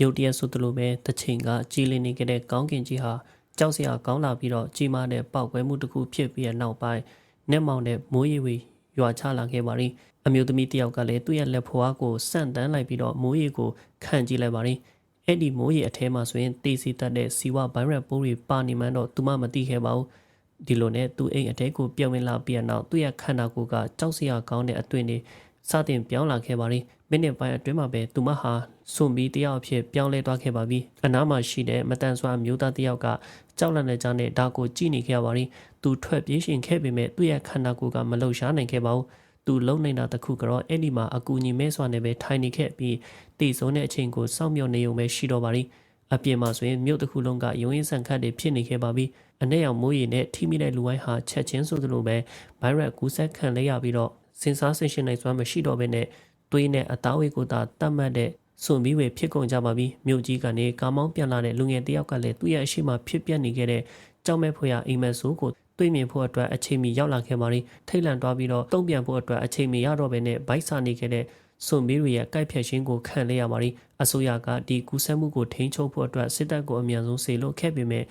ရုတ်တရက်ဆိုသလိုပဲတစ်ချိန်ကကြီးလင်းနေခဲ့တဲ့ကောင်းကင်ကြီးဟာကြောက်စရာကောင်းလာပြီးတော့ကြီးမားတဲ့ပောက်ကွဲမှုတစ်ခုဖြစ်ပြီးတဲ့နောက်ပိုင်းနက်မောင်တဲ့မိုးရေဝေရွာချလာခဲ့ပါရီအမျိုးသမီးတစ်ယောက်ကလည်းသူ့ရဲ့လက်ဖွားကိုဆန့်တန်းလိုက်ပြီးတော့မိုးရေကိုခံကြည့်လိုက်ပါရီအဲ့ဒီမိုးရေအထဲမှာဆိုရင်တေးစီတတ်တဲ့စီဝဘိုင်းရက်ပိုးတွေပါနေမှန်းတော့သူမမသိခဲ့ပါဘူးဒီလိုနဲ့သူအိမ်အတဲကိုပြောင်းဝင်လာပြီးတဲ့နောက်သူ့ရဲ့ခန္ဓာကိုယ်ကကြောက်စရာကောင်းတဲ့အသွင်တွေ စတင်ပြောင်းလာခဲ့ပါရီမိနစ်ပိုင်းအတွင်းမှာပဲသူမဟာစွန်ပြီးတယောက်အဖြစ်ပြောင်းလဲသွားခဲ့ပါပြီအနားမှာရှိတဲ့မတန်ဆွမ်းမျိုးသားတယောက်ကကြောက်လန့်တဲ့ကြောင့်နဲ့ဒါကိုကြည့်နေခဲ့ပါရီသူထွက်ပြေးရှင်ခဲ့ပေမဲ့သူ့ရဲ့ခန္ဓာကိုယ်ကမလှုပ်ရှားနိုင်ခဲ့ပါဘူးသူလုံနေတာတခုကတော့အဲ့ဒီမှာအကူညီမဲစွာနဲ့ပဲထိုင်နေခဲ့ပြီးတည်ဆုံးတဲ့အချိန်ကိုစောင့်မျှော်နေုံပဲရှိတော့ပါရီအပြင်မှာဆိုရင်မြို့တစ်ခုလုံးကရုံးရင်းဆန်ခတ်တွေဖြစ်နေခဲ့ပါပြီအ내ရောင်မိုးရီနဲ့ထိမိတဲ့လူဝိုင်းဟာချက်ချင်းဆိုသလိုပဲဗိုင်းရပ်ကူးစက်ခံလဲရပြီးတော့ စင်စားဆင်ရှင်နိုင်စွမ်းမရှိတော့ဘဲနဲ့သွေးနဲ့အသားဝေးကိုသာတတ်မှတ်တဲ့စွန်ပြီးဝေဖြစ်ကုန်ကြပါပြီမြို့ကြီးကနေကာမောင်းပြန်လာတဲ့လူငယ်တယောက်ကလည်းသူ့ရဲ့အရှိမဖြစ်ပြနေခဲ့တဲ့ကြောက်မဲ့ဖွေရအိမ်မက်ဆိုးကိုတွေ့မြင်ဖို့အတွက်အချိန်မီရောက်လာခဲ့ပါရီထိတ်လန့်သွားပြီးတော့တုံ့ပြန်ဖို့အတွက်အချိန်မီရတော့ဘဲနဲ့ဗိုက်စာနေခဲ့တဲ့စွန်မီရီရဲ့ကိုက်ဖြတ်ခြင်းကိုခံလဲရပါရီအစိုးရကဒီကူးစက်မှုကိုထိန်းချုပ်ဖို့အတွက်စစ်တပ်ကိုအမြန်ဆုံးစေလွှတ်ခဲ့ပေမဲ့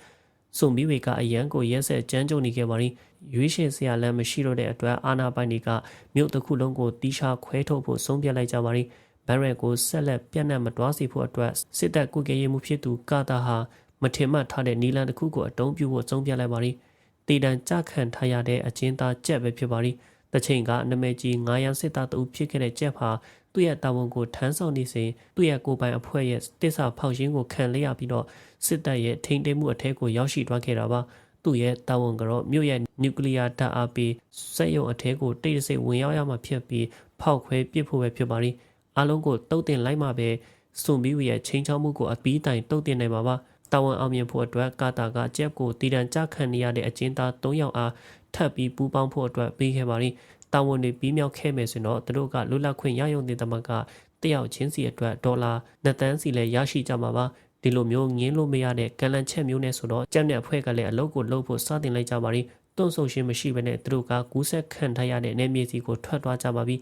စွန်မီရီကအရန်ကိုရက်ဆက်ကြမ်းကြုတ်နေခဲ့ပါရီရွေးရှင်စရာလမ်းမရှိတော့တဲ့အတွက်အာနာပိုင်တွေကမြို့တစ်ခုလုံးကိုတီးခြားခွဲထုတ်ဖို့ဆုံးဖြတ်လိုက်ကြပါရီဘန်ရက်ကိုဆက်လက်ပြန့်နှံ့မတွားစေဖို့အတွက်စစ်တပ်ကုကဲရေးမှုဖြစ်သူကာတာဟာမထင်မှတ်ထားတဲ့နီလန်တစ်ခုကိုအတုံးပြုဖို့ဆုံးဖြတ်လိုက်ပါရီတည်တံကြခံထားရတဲ့အကျဉ်းသားကြက်ပဲဖြစ်ပါရီတချိန်ကနမဲကြီး9ရန်စစ်သားတအုပ်ဖြစ်ခဲ့တဲ့ကြက်ဟာ သူ့ရဲ့တာဝန်ကိုထမ်းဆောင်နေစဉ်သူ့ရဲ့ကိုယ်ပိုင်အဖွဲ့ရဲ့တစ္ဆာဖောက်ရှင်းကိုခံလိုက်ရပြီးတော့စစ်တပ်ရဲ့ထိန်းသိမ်းမှုအထက်ကိုရောက်ရှိသွားခဲ့တာပါသူ့ရဲ့တာဝန်ကတော့မြို့ရဲ့နျူကလ িয়ার ဓာတ်အားပေးစက်ရုံအထက်ကိုတိတ်တဆိတ်ဝင်ရောက်ရမှာဖြစ်ပြီးဖောက်ခွဲပစ်ဖို့ပဲဖြစ်ပါလိမ့်အားလုံးကိုတုတ်တင်လိုက်မှပဲစွန်ဘီဝီရဲ့ချင်းချောင်းမှုကိုအပီးတိုင်တုတ်တင်နိုင်မှာပါတာဝန်အောင်မြင်ဖို့အတွက်ကာတာကဂျက်ကိုတည်တံကြခံနေရတဲ့အကျဉ်းသား၃ယောက်အားထပ်ပြီးပူးပေါင်းဖို့အတွက်ပေးခဲ့ပါလိမ့် တာဝန်တွေပြီးမြောက်ခဲ့မယ်ဆိုတော့သူတို့ကလွတ်လပ်ခွင့်ရရုံတင်တမကတယောက်ချင်းစီအတွက်ဒေါ်လာ2သန်းစီလည်းရရှိကြမှာပါဒီလိုမျိုးငင်းလို့မရတဲ့ကလန်ချက်မျိုးနဲ့ဆိုတော့ကြက်နဲ့အဖွဲ့ကလည်းအလုပ်ကိုလုပ်ဖို့စတင်လိုက်ကြပါပြီတွန့်ဆုံရှင်းမရှိဘဲနဲ့သူတို့ကကူးဆက်ခံထားရတဲ့နေမြေစီကိုထွက်သွားကြပါပြီ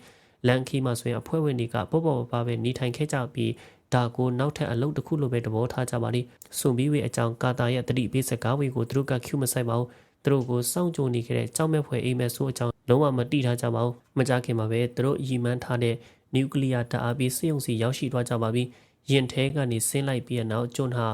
လန်ခီမှာဆိုရင်အဖွဲ့ဝင်တွေကပေါ့ပေါ့ပါပဲနေထိုင်ခဲ့ကြပြီးဒါကိုနောက်ထပ်အလုပ်တစ်ခုလိုပဲသဘောထားကြပါလိစွန်ပြီးဝေအကြောင်းကာတာရဲ့တတိပေးစကားဝေကိုသူတို့ကကျူမဆိုင်ပါဘူး သူတို့ကိုစောင့်ကြိုနေခဲ့တဲ့ကြောက်မဲ့ဖွယ်အိမ်မက်ဆိုးအကြောင်းလုံးဝမတိထားကြပါဘူးမကြခင်မှာပဲသူတို့ရည်မှန်းထားတဲ့နျူကလ িয়ার ဓာတ်အားပေးစစ်ရုံစီရောက်ရှိသွားကြပါပြီရင်ထဲကနေဆင်းလိုက်ပြီးနောက်ကျွန်းဟာ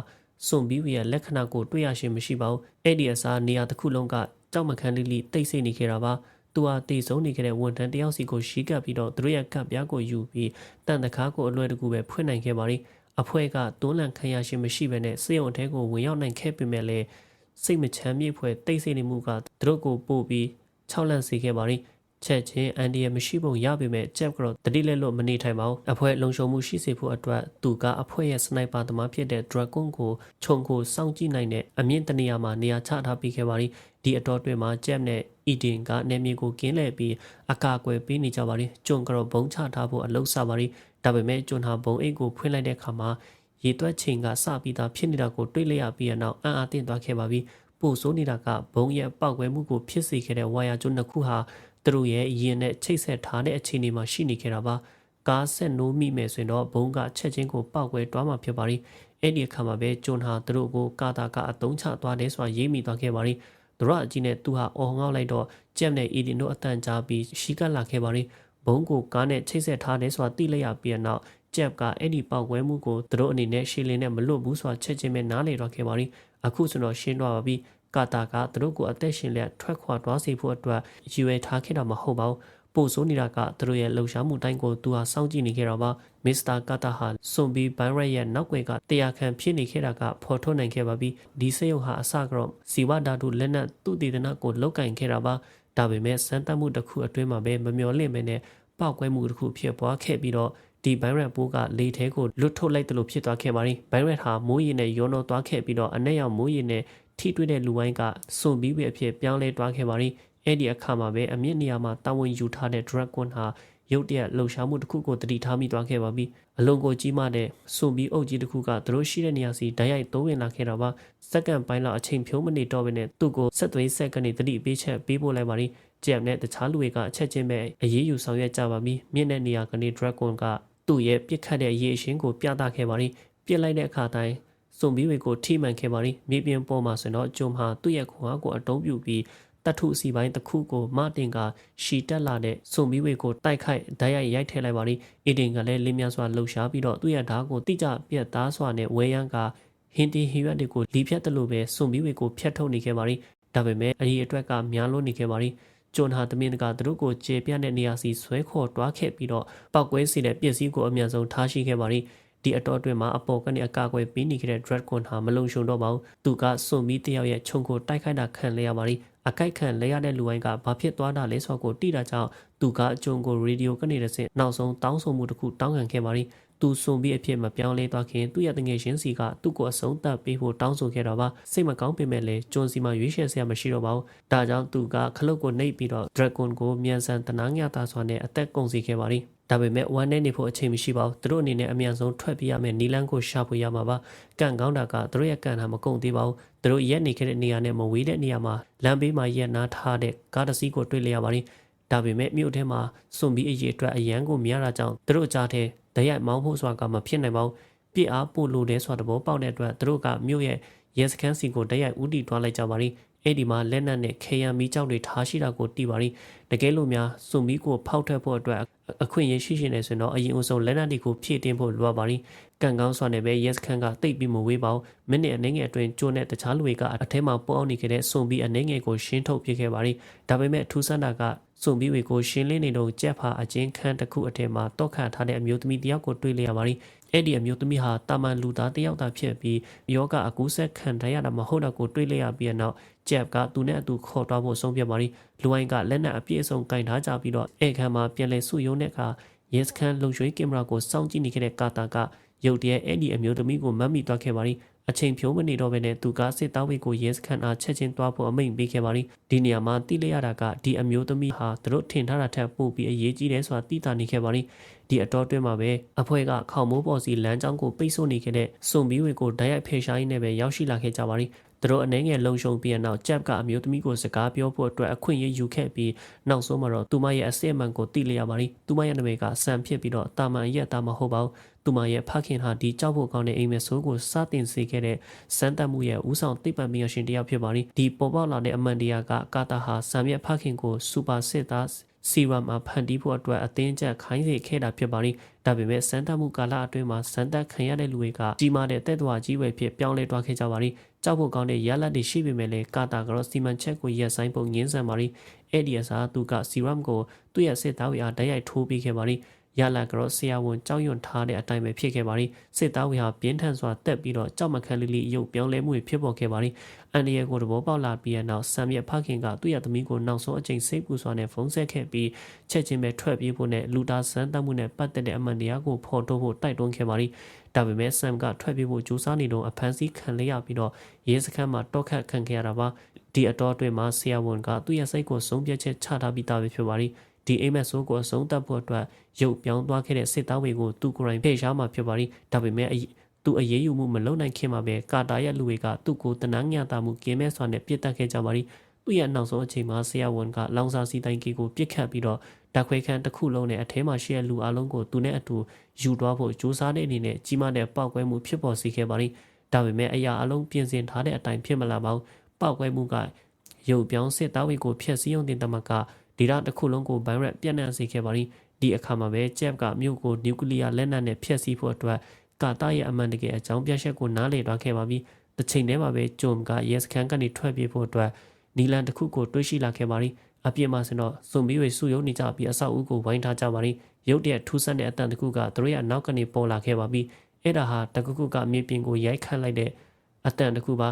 စွန်ဘီဝီရဲ့လက္ခဏာကိုတွေ့ရရှင်မရှိပါဘူးအဲ့ဒီအစားနေရာတစ်ခုလုံးကကြောက်မခန်းလေးလေးတိတ်ဆိတ်နေခဲ့တာပါသူဟာတည်ဆုံးနေခဲ့တဲ့ဝန်ထမ်းတယောက်စီကိုရှီးကပ်ပြီးတော့သူတို့ရဲ့ကပ်ပြားကိုယူပြီးတန်တကားကိုအလွယ်တကူပဲဖွင့်နိုင်ခဲ့ပါလိအဖွဲ့ကတွန်းလှန်ခံရရှင်မရှိဘဲနဲ့စေယုံအထဲကိုဝင်ရောက်နိုင်ခဲ့ပေမဲ့လည်း စိတ်မချမ်းမြေ့ဖွယ်တိတ်ဆိတ်နေမှုကသူတို့ကိုပို့ပြီးခြောက်လန့်စေခဲ့ပါလိချက်ချင်းအန်ဒီယမရှိပုံရပေမဲ့ချက်ကတော့တတိလက်လို့မနေထိုင်ပါဘူးအဖွဲ့လုံခြုံမှုရှိစေဖို့အတွက်သူကအဖွဲ့ရဲ့စနိုက်ပါသမားဖြစ်တဲ့ Dragon ကိုခြုံကိုစောင့်ကြည့်နိုင်တဲ့အမြင့်တနေရာမှာနေရာချထားပေးခဲ့ပါသည်ဒီအတော်တွင်မှာဂျက်နဲ့အီဒင်ကနေမြေကိုကင်းလှည့်ပြီးအကာအကွယ်ပေးနေကြပါသည်ကျွန်းကတော့ဘုံချထားဖို့အလုပ်စပါသည်ဒါပေမဲ့ကျွန်းဟာဘုံအိတ်ကိုဖွင့်လိုက်တဲ့အခါမှာ ရေသွက်ချိန်ကစပြီးသားဖြစ်နေတာကိုတွေ့လိုက်ရပြီးနောက်အံ့အားသင့်သွားခဲ့ပါပြီပို့ဆိုးနေတာကဘုံရဲ့ပောက်ကွဲမှုကိုဖြစ်စေခဲ့တဲ့ဝါယာကျွန်းတစ်ခုဟာသူတို့ရဲ့ရင်နဲ့ချိတ်ဆက်ထားတဲ့အခြေအနေမှာရှိနေခဲ့တာပါကားဆက်နိုးမိမယ်ဆိုရင်တော့ဘုံကချက်ချင်းကိုပောက်ကွဲတွားမှာဖြစ်ပါလိအဲ့ဒီအခါမှာပဲဂျွန်ဟာသူတို့ကိုကာတာကအတုံးချသွားတယ်ဆိုတာရေးမိသွားခဲ့ပါလိသူရအကြီးနဲ့သူဟာအော်ငေါက်လိုက်တော့ကြက်နဲ့အီဒီတို့အတန်ကြားပြီးရှီကလာခဲ့ပါလိဘုံကိုကားနဲ့ချိတ်ဆက်ထားတယ်ဆိုတာသိလိုက်ရပြီးနောက် ဂျက်ကအဲ့ဒီပောက်ကွဲမှုကိုသူတို့အနေနဲ့ရှင်းလင်းနဲ့မလွတ်ဘူးဆိုတာချက်ချင်းပဲနားလေတော့ခဲ့ပါလိအခုဆိုတော့ရှင်းတော့ပါပြီကာတာကသူတို့ကိုအသက်ရှင်လက်ထွက်ခွာသွားစေဖို့အတွက်ရည်ရွယ်ထားခဲ့တာမဟုတ်ပါဘူးပို့ဆိုးနေတာကသူတို့ရဲ့လှုပ်ရှားမှုတိုင်းကိုသူဟာစောင့်ကြည့်နေခဲ့တာပါမစ္စတာကာတာဟာစွန်ဘီဘိုင်ရက်ရဲ့နောက်ွယ်ကတရားခံဖြစ်နေခဲ့တာကဖော်ထုတ်နိုင်ခဲ့ပါပြီဒီစေယုံဟာအစကတော့စီဝဓာတုလက်နက်သူတည်တနာကိုလောက်ကင်ခဲ့တာပါဒါပေမဲ့စမ်းသပ်မှုတစ်ခုအတွင်းမှာပဲမမျော်လင့်ပဲနဲ့ပောက်ကွဲမှုတစ်ခုဖြစ်ပွားခဲ့ပြီးတော့ ဒီဘိုင်ရက်ပိုးကလေထဲကိုလွတ်ထုတ်လိုက်တယ်လို့ဖြစ်သွားခဲ့ပါပြီဘိုင်ရက်ဟာမိုးရီနဲ့ရောနှောသွားခဲ့ပြီးတော့အနက်ရောက်မိုးရီနဲ့ထိတွေ့တဲ့လူဝိုင်းကစွန်ပြီးပဲအဖြစ်ပြောင်းလဲတွားခဲ့ပါရီအဲ့ဒီအခါမှာပဲအမြင့်နေရာမှာတာဝန်ယူထားတဲ့ Dragon ဟာရုတ်တရက်လှုပ်ရှားမှုတစ်ခုကိုတတိထားမိသွားခဲ့ပါပြီအလုံးကိုကြီးမားတဲ့စွန်ပြီးအုပ်ကြီးတစ်ခုကသူတို့ရှိတဲ့နေရာစီဓာတ်ရိုက်သုံးဝင်လာခဲ့တာပါစက္ကန့်ပိုင်းလောက်အချိန်ဖြုံးမနေတော့ဘဲနဲ့သူ့ကိုဆက်သွေးဆက်ကနေတတိပေးချက်ပေးပို့လိုက်ပါရီဂျက်နဲ့တခြားလူတွေကအချက်ချင်းပဲအရေးယူဆောင်ရွက်ကြပါပြီမြင့်တဲ့နေရာကနေ Dragon က သူ့ရဲ့ပြစ်ခတ်တဲ့အရေးအရှင်းကိုပြသခဲ့ပါရီပြစ်လိုက်တဲ့အခါတိုင်းစွန်ဘီဝေကိုထိမှန်ခဲ့ပါရီမြေပြင်ပေါ်မှာဆိုတော့ဂျုံဟာသူ့ရဲ့ခွန်အားကိုအတုံးပြပြီးတတ်ထုအစီပိုင်းတစ်ခုကိုမတင်ကရှီတက်လာတဲ့စွန်ဘီဝေကိုတိုက်ခိုက်ဓာတ်ရိုက်ရိုက်ထည့်လိုက်ပါရီအီဒင်ကလည်းလင်းမြစွာလှုပ်ရှားပြီးတော့သူ့ရဲ့ဓာတ်ကိုတိကျပြတ်သားစွာနဲ့ဝဲရန်ကဟင်တီဟီရွက်တွေကိုလီဖြတ်တယ်လို့ပဲစွန်ဘီဝေကိုဖျက်ထုတ်နေခဲ့ပါရီဒါပေမဲ့အဒီအတွက်ကများလို့နေခဲ့ပါရီ ဂျွန်ဟာသမင်းကသူတို့ကိုကျေပြန့်တဲ့နေရာစီဆွဲခေါ်တွားခဲ့ပြီးတော့ပောက်ကွဲစီတဲ့ပစ္စည်းကိုအမြန်ဆုံးထားရှိခဲ့ပါရီဒီအတော်အတွင်းမှာအပေါ်ကနေအကာအကွယ်ပေးနေခဲ့တဲ့ Dragon ဟာမလုံခြုံတော့ပါဘူးသူကစွန်မီတယောက်ရဲ့ခြုံကိုတိုက်ခိုက်တာခံလဲရပါရီအကိုက်ခံလဲရတဲ့လူဝိုင်းကဘာဖြစ်သွားတာလဲဆိုတော့ကိုတိတာကြောင့်သူကအကျုံကိုရေဒီယိုကနေတဲ့ဆင့်နောက်ဆုံးတောင်းဆိုမှုတစ်ခုတောင်းခံခဲ့ပါရီ သူစွန်ပြီးအဖြစ်မပြောင်းလဲသွားခင်သူ့ရဲ့တငယ်ချင်းစီကသူ့ကိုအဆုံးသတ်ပေးဖို့တောင်းဆိုခဲ့တော့ပါစိတ်မကောင်းပေမဲ့လည်းကျွန်းစီမှာရွေးချယ်စရာမရှိတော့ပါဘူးဒါကြောင့်သူကခလုတ်ကိုနှိပ်ပြီးတော့ Dragon ကိုမြန်ဆန်တနားညတာစွာနဲ့အသက်ကုန်စီခဲ့ပါရီဒါပေမဲ့ဝမ်းနဲ့နေဖို့အချိန်မရှိပါဘူးသူတို့အနေနဲ့အမြန်ဆုံးထွက်ပြေးရမယ်နီလန်းကိုရှာဖွေရမှာပါကန့်ကောင်းတာကသူတို့ရဲ့ကန့်တာမကုန်သေးပါဘူးသူတို့ရက်နေခဲ့တဲ့နေရာနဲ့မဝေးတဲ့နေရာမှာလမ်းဘေးမှာရက်နားထားတဲ့ကားတစ်စီးကိုတွေ့လျက်ပါရီ ဒါပေမဲ့မြို့ထဲမှာစွန်ပြီးအရေးအတွက်အရန်ကိုများတာကြောင့်သူတို့ကြားထဲတရက်မောင်းဖို့ဆိုတာကမဖြစ်နိုင်ပါဘူးပြစ်အားပို့လို့တဲ့ဆိုတာတဘောပေါက်တဲ့အတွက်သူတို့ကမြို့ရဲ့ရဲစခန်းစီကိုတရက်ဦးတည်သွားလိုက်ကြပါရီ အဲ့ဒီမှာလက်နက်နဲ့ခေယံမီကြောက်တွေထားရှိတာကိုတီးပါရီတကယ်လို့များစွန်မီကိုဖောက်ထွက်ဖို့အတွက်အခွင့်အရေးရှိရှိနေဆိုတော့အရင်အဆုံးလက်နက်တွေကိုဖြည့်တင်းဖို့လိုပါရီကန်ကောင်းစွာနဲ့ပဲ yes ခန်းကတိတ်ပြီးမဝေးပါဘူးမိနစ်အနည်းငယ်အတွင်းကျိုးနဲ့တခြားလူတွေကအထဲမှာပေါအောင်နေခဲ့တဲ့စွန်ပြီးအနည်းငယ်ကိုရှင်းထုတ်ပြခဲ့ပါရီဒါပေမဲ့ထူးဆန်းတာကစွန်ပြီးဝေကိုရှင်းလင်းနေတော့ကြက်ဖာအချင်းခန်းတစ်ခုအထက်မှာတောက်ခတ်ထားတဲ့အမျိုးသမီးတယောက်ကိုတွေ့လျက်ပါရီအဲ့ဒီအမျိုးသမီးဟာတာမန်လူသားတယောက်သာဖြစ်ပြီးယောဂအကူးဆက်ခံထားရတာမဟုတ်တော့ကိုတွေ့လျက်ပြီးတဲ့နောက် ဂျက်ကသူနဲ့အတူခေါ်တော့ဖို့ဆုံးဖြတ်ပါရီလူဝိုင်းကလက်နက်အပြည့်အစုံကင်ထားကြပြီးတော့ဧကန်မှာပြန်လည်စုယုံတဲ့အခါရဲစခန်းလုံခြုံရေးကင်မရာကိုစောင့်ကြည့်နေခဲ့တဲ့ကာတာကရုတ်တရက်အဲ့ဒီအမျိုးသမီးကိုမတ်မိသွားခဲ့ပါရီအချိန်ဖြုံးမနေတော့ဘဲနဲ့သူကစစ်သားဝေကိုရဲစခန်းအားချက်ချင်းသွားဖို့အမိန့်ပေးခဲ့ပါရီဒီနေရာမှာတိလိုက်ရတာကဒီအမျိုးသမီးဟာသူတို့ထင်ထားတာထက်ပိုပြီးအရေးကြီးတယ်ဆိုတာသိတာနေခဲ့ပါရီဒီအတော်တွင်းမှာပဲအဖွဲ့ကခေါမိုးပေါ်စီလမ်းကြောင်းကိုပိတ်ဆို့နေခဲ့တဲ့စွန်ဘီဝေကိုတိုက်ရိုက်ဖေရှားရင်းနဲ့ပဲရောက်ရှိလာခဲ့ကြပါရီ သူတို့အနေငယ်လုံရှုံပြီးနောက်ဂျက်ကအမျိုးသမီးကိုစကားပြောဖို့အတွက်အခွင့်အရေးယူခဲ့ပြီးနောက်ဆုံးမှာတော့သူမရဲ့အစစ်အမှန်ကိုသိလျက်ပါရီသူမရဲ့နာမည်ကဆန်ဖြစ်ပြီးတော့တာမန်ရက်တာမဟုတ်ပါဘူးသူမရဲ့ဖခင်ဟာဒီကြောက်ဖို့ကောင်းတဲ့အိမ်မက်ဆိုးကိုစတင်စေခဲ့တဲ့စမ်းသပ်မှုရဲ့ဦးဆောင်သိပ္ပံပညာရှင်တစ်ယောက်ဖြစ်ပါရီဒီပေါ်ပေါက်လာတဲ့အမှန်တရားကကာတာဟာဆမ်ရဲ့ဖခင်ကိုစူပါစစ်သား စီရမ်မှာဖန်တီးဖို့အတွက်အသင်းချက်ခိုင်းစေခဲ့တာဖြစ်ပါရီဒါပေမဲ့စမ်းသပ်မှုကာလအတွင်းမှာစမ်းသပ်ခံရတဲ့လူတွေကကြီးမားတဲ့တဲ့တော်ကြီးပဲဖြစ်ပြောင်းလဲသွားခဲ့ကြပါရီကြောက်ဖို့ကောင်းတဲ့ရလဒ်တွေရှိပေမဲ့လည်းကာတာကတော့စီမံချက်ကိုရက်ဆိုင်ပုံငင်းဆန်ပါရီအဲ့ဒီအစားသူကစီရမ်ကိုသူ့ရဲ့စစ်သားဝေအားတိုက်ရိုက်ထိုးပေးခဲ့ပါရီ ရလာကတော့ဆရာဝန်ကြောက်ရွံ့ထားတဲ့အတိုင်းပဲဖြစ်ခဲ့ပါရီစစ်သားဝေဟာပြင်းထန်စွာတက်ပြီးတော့ကြောက်မခန့်လေးလေးရုပ်ပြောင်းလဲမှုတွေဖြစ်ပေါ်ခဲ့ပါရီအန်ဒီယေကိုတဘောပေါက်လာပြီးတဲ့နောက်ဆမ်ရဲ့ဖခင်ကသူ့ရဲ့သမီးကိုနောက်ဆုံးအချိန်စိတ်ပူစွာနဲ့ဖုန်းဆက်ခဲ့ပြီးချက်ချင်းပဲထွက်ပြေးဖို့နဲ့လူသားစမ်းသပ်မှုနဲ့ပတ်သက်တဲ့အမှန်တရားကိုဖော်ထုတ်ဖို့တိုက်တွန်းခဲ့ပါရီဒါပေမဲ့ဆမ်ကထွက်ပြေးဖို့ကြိုးစားနေတော့အဖမ်းဆီးခံလိုက်ရပြီးတော့ရဲစခန်းမှာတောက်ခတ်ခံခဲ့ရတာပါဒီအတော်အတွင်းမှာဆရာဝန်ကသူ့ရဲ့စိတ်ကိုဆုံးဖြတ်ချက်ချထားပြီးသားပဲဖြစ်ပါရီ ဒီအိမ်မက်ဆိုးကိုအဆုံးသတ်ဖို့အတွက်ရုပ်ပြောင်းသွားခဲ့တဲ့စစ်သားတွေကိုသူကိုယ်တိုင်ဖေရှားမှာဖြစ်ပါရီဒါပေမဲ့သူအရေးယူမှုမလုပ်နိုင်ခင်မှာပဲကာတာရဲ့လူတွေကသူ့ကိုတနန်းညတာမှုကင်းမဲ့စွာနဲ့ပြစ်တက်ခဲ့ကြပါရီသူ့ရဲ့နောက်ဆုံးအချိန်မှာဆရာဝန်ကလောင်စာစီတိုင်းကီကိုပြစ်ခတ်ပြီးတော့ဓာခွဲခန်းတစ်ခုလုံးနဲ့အထဲမှာရှိတဲ့လူအလုံးကိုသူနဲ့အတူယူသွားဖို့ကြိုးစားတဲ့အနေနဲ့ကြီးမားတဲ့ပောက်ကွဲမှုဖြစ်ပေါ်စေခဲ့ပါရီဒါပေမဲ့အရာအလုံးပြင်ဆင်ထားတဲ့အတိုင်းဖြစ်မလာပါဘူးပောက်ကွဲမှုကရုပ်ပြောင်းစစ်သားတွေကိုဖျက်ဆီးအောင်တင်တမက ဒေတာတစ်ခုလုံးကိုဗိုင်းရပ်ပြန့်နှံ့စေခဲ့ပါရီဒီအခါမှာပဲဂျက်ကမြို့ကိုနျူကလ িয়ার လက်နက်နဲ့ဖျက်ဆီးဖို့အတွက်ကာတာရဲ့အမှန်တကယ်အကြောင်းပြချက်ကိုနားလည်သွားခဲ့ပါပြီ။တစ်ချိန်တည်းမှာပဲဂျုံကရဲစခန်းကနေထွက်ပြေးဖို့အတွက်နီလန်တစ်ခုကိုတွေးရှိလာခဲ့ပါရီအပြစ်မှာစင်တော့စုံမီဝေစုယုံနေကြပြီးအဆောက်အဦကိုဝိုင်းထားကြပါရီရုတ်တရက်ထူးဆန်းတဲ့အတန်တစ်ခုကသူတို့ရဲ့နောက်ကနေပေါ်လာခဲ့ပါပြီအဲ့ဒါဟာတကကုကမြေပြင်ကိုရိုက်ခတ်လိုက်တဲ့အတန်တစ်ခုပါ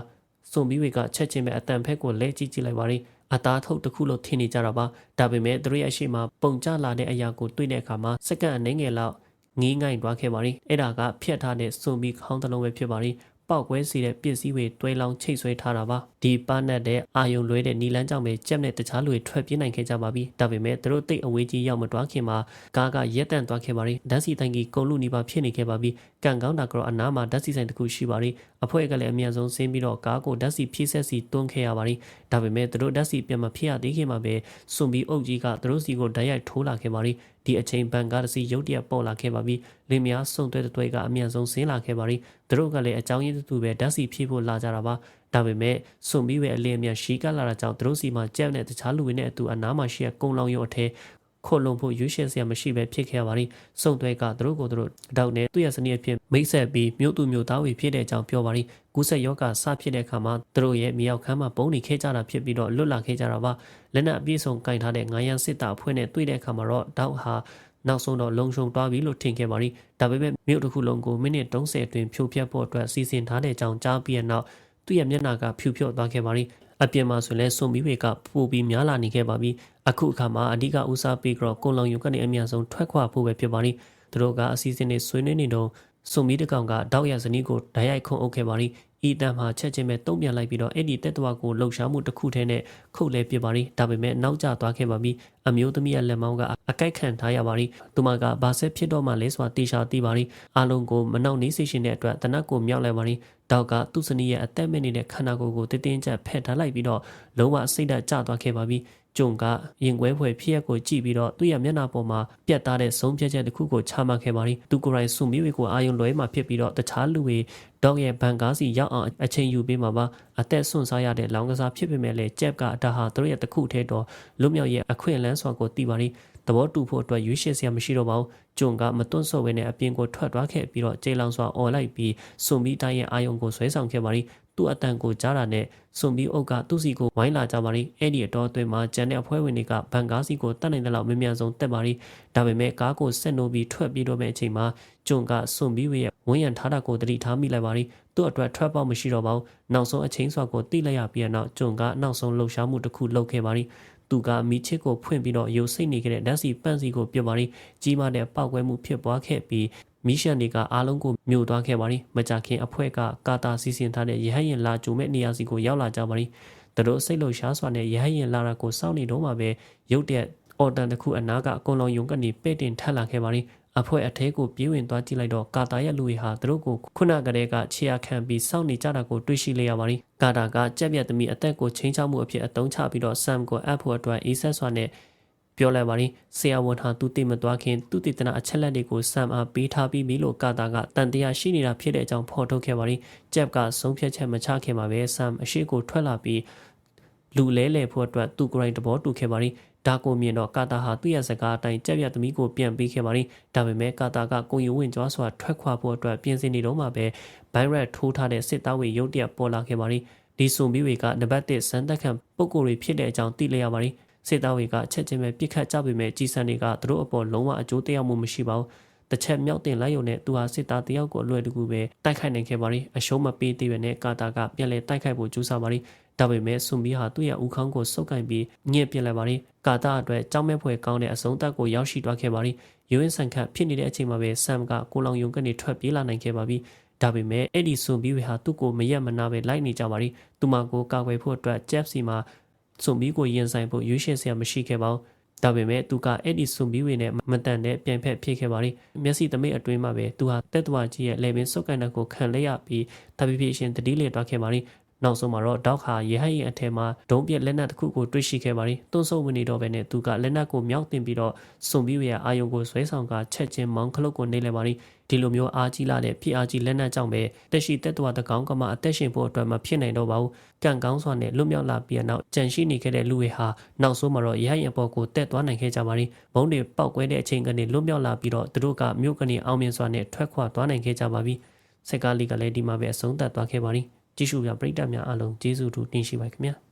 စုံမီဝေကချက်ချင်းပဲအတန်ဖက်ကိုလဲကြည့်ကြည့်လိုက်ပါရီ အသားထုတ်တစ်ခုလို့ထင်နေကြတာပါဒါပေမဲ့သူတို့ရဲ့အရှိမပုံကျလာတဲ့အရာကိုတွေ့တဲ့အခါမှာစက္ကန့်အနည်းငယ်လောက်ငီးငိုင်သွားခဲ့ပါရီအဲ့ဒါကဖြတ်ထားတဲ့စွန်ပြီးခေါင်းတစ်လုံးပဲဖြစ်ပါရီပောက်ကွဲစေတဲ့ပစ္စည်းတွေတွဲလောင်းချိတ်ဆွဲထားတာပါဒီပန်းနဲ့တဲ့အာယုံလွဲတဲ့နီလန်းကြောင့်ပဲကြက်နဲ့တခြားလူတွေထွက်ပြေးနိုင်ခဲ့ကြပါပြီဒါပေမဲ့သူတို့တိတ်အဝေးကြီးရောက်မတွားခင်မှာကားကရက်တန့်သွားခဲ့ပါရီဓာတ်စီတိုင်းကြီးကုံလူနီပါဖြစ်နေခဲ့ပါပြီကံကောင်းတာကတော့အနားမှာဓာတ်စီဆိုင်တစ်ခုရှိပါရီ အဖွဲ့ကလည်းအမြန်ဆုံးဆင်းပြီးတော့ကားကိုဓာတ်စီဖြည့်ဆက်စီတွန်းခဲ့ရပါရီဒါပေမဲ့သူတို့ဓာတ်စီပြန်မဖြစ်ရသေးခင်မှာပဲစွန်ပြီးအုပ်ကြီးကသူတို့စီကိုဓာတ်ရိုက်ထိုးလာခဲ့ပါရီဒီအချိန်ဘန်ကားတစ်စီးရုတ်တရက်ပေါ်လာခဲ့ပါပြီလင်မယားစုံတွဲတဲ့တွဲကအမြန်ဆုံးဆင်းလာခဲ့ပါပြီသူတို့ကလည်းအကြောင်းရင်းတူပဲဓာတ်စီဖြည့်ဖို့လာကြတာပါဒါပေမဲ့စွန်ပြီးပဲအလင်းအမြန်ရှီကလာတာကြောင့်သူတို့စီမှာကြက်နဲ့တခြားလူတွေနဲ့အတူအနားမှာရှိတဲ့ကုံလောင်ရုံအထဲ ခိုလုံဖို့ရွေးချယ်စရာမရှိပဲဖြစ်ခဲ့ရပါသည်။စုံသွဲကသူတို့ကိုသူတို့တောက်နဲ့သူ့ရဲ့စနစ်အဖြစ်မိတ်ဆက်ပြီးမြို့သူမြို့သားတွေဖြစ်တဲ့အကြောင်းပြောပါသည်။ကူးဆက်ယောဂစဖြစ်တဲ့အခါမှာသူတို့ရဲ့မြောက်ခမ်းမှာပုံနေခဲ့ကြတာဖြစ်ပြီးတော့လွတ်လာခဲ့ကြတာပါ။လက်နက်အပြည့်စုံကင်ထားတဲ့ငါးရန်စစ်တာအဖွဲ့နဲ့တွေ့တဲ့အခါမှာတော့တောက်ဟာနောက်ဆုံးတော့လုံခြုံသွားပြီလို့ထင်ခဲ့ပါသည်။ဒါပေမဲ့မြို့တစ်ခုလုံးကိုမိနစ်30အတွင်းဖြိုဖျက်ဖို့အတွက်စီစဉ်ထားတဲ့အကြောင်းကြားပြီးတဲ့နောက် သူ့ရဲ့မျက်နှာကဖြူဖြော့သွားခဲ့ပါသည်။အပြင်မှာဆိုလဲစွန်မီဝေကပို့ပြီးများလာနေခဲ့ပါပြီအခုအခါမှာအဓိကဦးစားပေးကြောကုံလောင်ယုံကနေအမြန်ဆုံးထွက်ခွာဖို့ပဲဖြစ်ပါလိမ့်သူတို့ကအစီအစဉ်တွေဆွေးနွေးနေတော့စွန်မီတကောင်ကတောက်ရဇနီးကိုဓာတ်ရိုက်ခုံအုပ်ခဲ့ပါလိမ့်ဤတန်မှာချက်ချင်းပဲတုံ့ပြန်လိုက်ပြီးတော့အဲ့ဒီတက်တော်ကိုလှုပ်ရှားမှုတစ်ခုတည်းနဲ့ခုတ်လဲပြပါလိဒါပေမဲ့နောက်ကျသွားခဲ့ပါပြီအမျိုးသမီးရဲ့လက်မောင်းကအကိုက်ခံထားရပါလိသူမကဘာဆက်ဖြစ်တော့မှလဲဆိုတာတေချာသိပါလိအားလုံးကိုမနှောက်နှေးစေရှင်တဲ့အတွက်တနတ်ကိုမြောက်လိုက်ပါလိ တောက်ကသူ့စနီးရဲ့အသက်မဲ့နေတဲ့ခန္ဓာကိုယ်ကိုတင်းတင်းကျပ်ဖက်ထားလိုက်ပြီးတော့လုံးဝစိတ်ဓာတ်ကျသွားခဲ့ပါပြီကျုံကရင်ခွဲဖွယ်ဖြစ်ရက်ကိုကြည့်ပြီးတော့သူ့ရဲ့မျက်နှာပေါ်မှာပြတ်သားတဲ့ဆုံးဖြတ်ချက်တစ်ခုကိုချမှတ်ခဲ့ပါသည်သူကိုယ်တိုင်စုမီဝေကိုအာယုံလွဲမှာဖြစ်ပြီးတော့တခြားလူတွေဒေါက်ရဲ့ဘန်ကားစီရောက်အောင်အချိန်ယူပေးမှာပါအသက်ဆွန့်စားရတဲ့လောင်ကစားဖြစ်ပေမဲ့လည်းကြက်ကဒါဟာသူတို့ရဲ့တစ်ခုထဲတော့လွတ်မြောက်ရဲ့အခွင့်အလမ်းစွာကိုသိပါသည် သဘောတူဖို့အတွက်ရွေးချယ်စရာမရှိတော့ပါဘူးဂျွန်ကမတွန့်ဆော့ဝဲနဲ့အပြင်ကိုထွက်သွားခဲ့ပြီးတော့ကြေလောင်စွာអော်လိုက်ပြီးစွန်ပြီးတိုင်းရဲ့အာယုံကိုဆွဲဆောင်ခဲ့ပါရီသူ့အတန်ကိုကြားတာနဲ့စွန်ပြီးအုပ်ကသူ့စီကိုဝိုင်းလာကြပါရီအဲ့ဒီအတော်အတွင်းမှာဂျန်နဲ့အဖွဲ့ဝင်တွေကဗန်ကားစီကိုတတ်နိုင်တဲ့လောက်မမြန်ဆုံးတက်ပါရီဒါပေမဲ့ကားကိုဆက်နိုးပြီးထွက်ပြေးတော့မယ့်အချိန်မှာဂျွန်ကစွန်ပြီးရဲ့ဝန်းရံထားတာကိုသတိထားမိလိုက်ပါရီသူ့အတွက်ထွက်ပေါက်မရှိတော့ပါဘူးနောက်ဆုံးအချင်းစွာကိုတိလိုက်ရပြီးတော့ဂျွန်ကနောက်ဆုံးလှုပ်ရှားမှုတစ်ခုလုပ်ခဲ့ပါရီ သူကမိချစ်ကိုဖွင့်ပြီးတော့ရုပ်စိတ်နေခဲ့တဲ့ဓာတ်စီပန့်စီကိုပြတ်ပါလိကြီးမားတဲ့ပောက်ကွဲမှုဖြစ်ပွားခဲ့ပြီးမီးရှန်တွေကအားလုံးကိုမြို့သွားခဲ့ပါသည်မကြခင်အဖွဲ့ကကာတာစီစဉ်ထားတဲ့ရဟယင်လာကြုံမဲ့နေရာစီကိုရောက်လာကြပါသည်သူတို့စိတ်လှုပ်ရှားစွာနဲ့ရဟယင်လာတာကိုစောင့်နေတော့မှပဲရုတ်တဲ့အော်တန်တစ်ခုအနာကအကုန်လုံးယုံကနေပဲ့တင်ထက်လာခဲ့ပါသည် အဖွဲ့အထဲကိုပြေးဝင်သွားကြည့်လိုက်တော့ကာတာရဲ့လူတွေဟာသူတို့ကိုခုနကတည်းကခြေရခံပြီးစောင့်နေကြတာကိုတွေ့ရှိလိုက်ရပါသည်ကာတာကကြက်ပြတ်သမီးအသက်ကိုချင်းချောက်မှုအဖြစ်အတုံးချပြီးတော့ဆမ်ကိုအပ်ဖို့အတွက်အေးဆက်စွာနဲ့ပြောလိုက်ပါရင်ဆရာဝန်ဟာသူသိမသွားခင်သူတည်တနာအချက်လက်တွေကိုစမ်အားပေးထားပြီးပြီလို့ကာတာကတန်တရားရှိနေတာဖြစ်တဲ့အကြောင်းဖော်ထုတ်ခဲ့ပါရင်ဂျက်ကဆုံးဖြတ်ချက်မချခင်မှာပဲဆမ်အရှိကိုထွက်လာပြီးလူလဲလဲဖို့အတွက်သူကိုယ်တိုင်တဘောတူခဲ့ပါရင် ဒါကိုမြင်တော့ကာတာဟာသူ့ရဲ့စကားအတိုင်းကြက်ပြသမီးကိုပြန်ပေးခဲ့ပါရင်ဒါပေမဲ့ကာတာကကိုယူဝင်ကြွားစွာထွက်ခွာဖို့အတွက်ပြင်ဆင်နေတော့မှပဲဘိုင်ရက်ထိုးထားတဲ့စစ်သားဝေရုတ်တရက်ပေါ်လာခဲ့ပါရင်ဒီဆုံပြီးဝေကနံပါတ်1စမ်းသက်ခံပုံကိုယ်တွေဖြစ်တဲ့အကြောင်းသိလျက်ရပါရင်စစ်သားတွေကချက်ချင်းပဲပြစ်ခတ်ကြပေမဲ့ကြီးစံတွေကသူတို့အပေါ်လုံးဝအကျိုးတရားမှုမရှိပါဘူးတစ်ချက်မြောက်တင်လိုက်ရုံနဲ့သူဟာစစ်သားတယောက်ကိုအလွယ်တကူပဲတိုက်ခိုက်နိုင်ခဲ့ပါလိအရှုံးမပေးသေးပဲနဲ့ကာတာကပြန်လဲတိုက်ခိုက်ဖို့ကြိုးစားပါလိ ဒါပေမဲ့ဆွန်ဘီဟာသူ့ရဲ့ဦးခေါင်းကိုစုပ်ကင်ပြီးညစ်ပြစ်လိုက်ပါလိကာတာအတွက်ကြောင်းမဲ့ဖွယ်ကောင်းတဲ့အဆုံးသက်ကိုရောက်ရှိသွားခဲ့ပါလိယူရင်းဆန်ခတ်ဖြစ်နေတဲ့အချိန်မှာပဲဆမ်ကကိုလောင်ယုံကနေထွက်ပြေးလာနိုင်ခဲ့ပါပြီဒါပေမဲ့အဲ့ဒီဆွန်ဘီဝေဟာသူ့ကိုမရက်မနာပဲလိုက်နေကြပါလိသူမကိုကာကွယ်ဖို့အတွက်ဂျက်စီမှာစွန်ဘီကိုရင်ဆိုင်ဖို့ရွေးချယ်စရာမရှိခဲ့ပါဘူးဒါပေမဲ့သူကအဲ့ဒီစွန်ဘီဝေနဲ့မတန်တဲ့ပြန်ဖက်ဖြစ်ခဲ့ပါလိမျက်စိသမိတ်အတွင်းမှာပဲသူဟာတက်တော်ကြီးရဲ့လေပင်စုပ်ကန်တဲ့ကိုခံလိုက်ရပြီးတပိပိရှင်တတိလေသွားခဲ့ပါလိ နောက်ဆုံးမှာတော့ဒေါက်ဟာရေဟိုင်ရင်အထက်မှာဒုံးပြက်လက်နက်တစ်ခုကိုတွေ့ရှိခဲ့ပါသည်။တွန်းဆုပ်ဝင်နေတော့ပဲနဲ့သူကလက်နက်ကိုမြောက်တင်ပြီးတော့စွန်ပြီးရအာယုံကိုဆွဲဆောင်ကချက်ချင်းမောင်းခလုတ်ကိုနေလဲပါသည်။ဒီလိုမျိုးအားကြီးလာတဲ့ဖြစ်အားကြီးလက်နက်ကြောင့်ပဲတက်ရှိတက်တော်တကောင်ကမှအသက်ရှင်ဖို့အတွက်မဖြစ်နိုင်တော့ပါဘူး။ကံကောင်းစွာနဲ့လွတ်မြောက်လာပြီးနောက်ကြံရှိနေခဲ့တဲ့လူတွေဟာနောက်ဆုံးမှာတော့ရေဟိုင်အပေါ်ကိုတက်သွားနိုင်ခဲ့ကြပါသည်။ဘုံတွေပောက်ကွဲတဲ့အချိန်ကနေလွတ်မြောက်လာပြီးတော့သူတို့ကမြို့ကနေအောင်မြင်စွာနဲ့ထွက်ခွာသွားနိုင်ခဲ့ကြပါပြီ။စက်ကားလီကလည်းဒီမှာပဲအဆုံးသတ်သွားခဲ့ပါသည်။ ကြည့်ရှုပြပရိသတ်များအားလုံးကျေးဇူးတူတင်ရှိပါခင်ဗျာ။